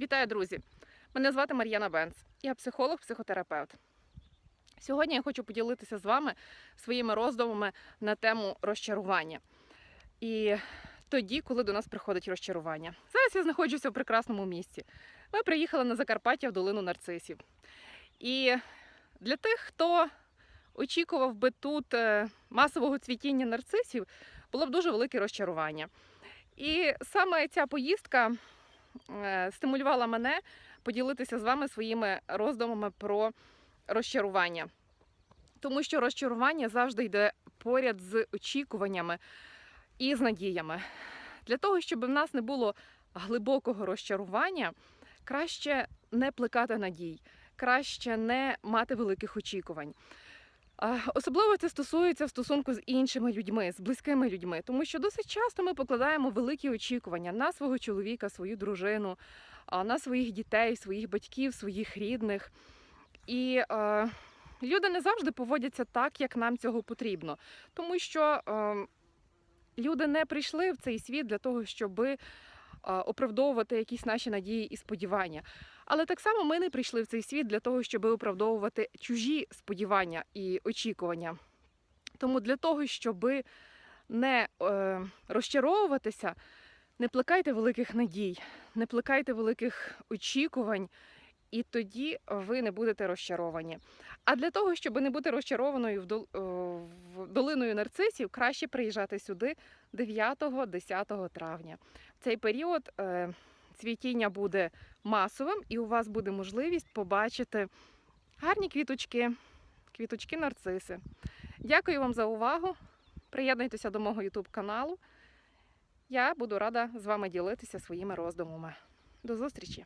Вітаю, друзі! Мене звати Мар'яна Бенц. Я психолог-психотерапевт. Сьогодні я хочу поділитися з вами своїми роздумами на тему розчарування. І тоді, коли до нас приходить розчарування. Зараз я знаходжуся в прекрасному місці. Ми приїхали на Закарпаття в долину нарцисів. І для тих, хто очікував би тут е, масового цвітіння нарцисів, було б дуже велике розчарування. І саме ця поїздка стимулювала мене поділитися з вами своїми роздумами про розчарування. Тому що розчарування завжди йде поряд з очікуваннями і з надіями. Для того, щоб в нас не було глибокого розчарування, краще не плекати надій, краще не мати великих очікувань. Особливо це стосується в стосунку з іншими людьми, з близькими людьми, тому що досить часто ми покладаємо великі очікування на свого чоловіка, свою дружину, на своїх дітей, своїх батьків, своїх рідних. І е, люди не завжди поводяться так, як нам цього потрібно, тому що е, люди не прийшли в цей світ для того, щоб оправдовувати якісь наші надії і сподівання. Але так само ми не прийшли в цей світ для того, щоб оправдовувати чужі сподівання і очікування. Тому для того, щоб не е, розчаровуватися, не плекайте великих надій, не плекайте великих очікувань, і тоді ви не будете розчаровані. А для того, щоб не бути розчарованою в, е, долиною нарцисів, краще приїжджати сюди 9-10 травня. В цей період е, цвітіння буде масовим, і у вас буде можливість побачити гарні квіточки, квіточки нарциси. Дякую вам за увагу. Приєднуйтеся до мого YouTube каналу. Я буду рада з вами ділитися своїми роздумами. До зустрічі!